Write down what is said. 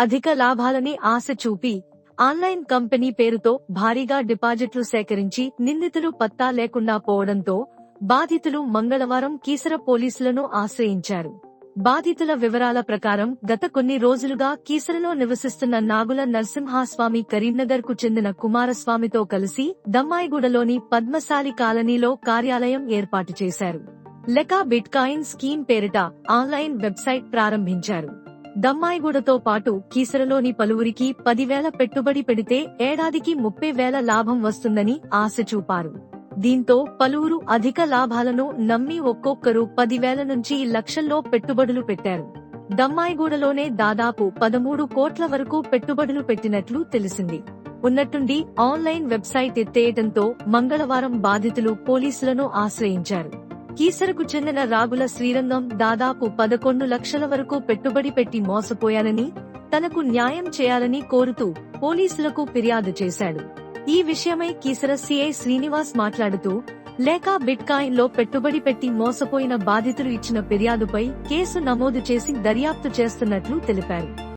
అధిక లాభాలని ఆశ చూపి ఆన్లైన్ కంపెనీ పేరుతో భారీగా డిపాజిట్లు సేకరించి నిందితులు పత్తా లేకుండా పోవడంతో బాధితులు మంగళవారం కీసర పోలీసులను ఆశ్రయించారు. బాధితుల వివరాల ప్రకారం గత కొన్ని రోజులుగా కీసరలో నివసిస్తున్న నాగుల నరసింహస్వామి కరీంనగర్కు చెందిన కుమారస్వామితో కలిసి దమ్మాయిగూడలోని పద్మశాలి కాలనీలో కార్యాలయం ఏర్పాటు చేశారు. లెకా బిట్కాయిన్ స్కీమ్ పేరిట ఆన్లైన్ వెబ్సైట్ ప్రారంభించారు. దమ్మాయిగూడతో పాటు కీసరలోని పలువురికి పదివేల పెట్టుబడి పెడితే ఏడాదికి ముప్పై వేల లాభం వస్తుందని ఆశ చూపారు. దీంతో పలువురు అధిక లాభాలను నమ్మి ఒక్కొక్కరు పదివేల నుంచి లక్షల్లో పెట్టుబడులు పెట్టారు. దమ్మాయిగూడలోనే దాదాపు పదమూడు కోట్ల వరకు పెట్టుబడులు పెట్టినట్లు తెలిసింది. ఉన్నట్టుండి ఆన్లైన్ వెబ్సైట్ ఎత్తేయడంతో మంగళవారం బాధితులు పోలీసులను ఆశ్రయించారు. కీసరకు చెందిన రాగుల శ్రీరంగం దాదాపు పదకొండు లక్షల వరకు పెట్టుబడి పెట్టి మోసపోయానని తనకు న్యాయం చేయాలని కోరుతూ పోలీసులకు ఫిర్యాదు చేశాడు. ఈ విషయమై కీసర సిఐ శ్రీనివాస్ మాట్లాడుతూ లేక బిట్కాయిన్లో పెట్టుబడి పెట్టి మోసపోయిన బాధితులు ఇచ్చిన ఫిర్యాదుపై కేసు నమోదు చేసి దర్యాప్తు చేస్తున్నట్లు తెలిపారు.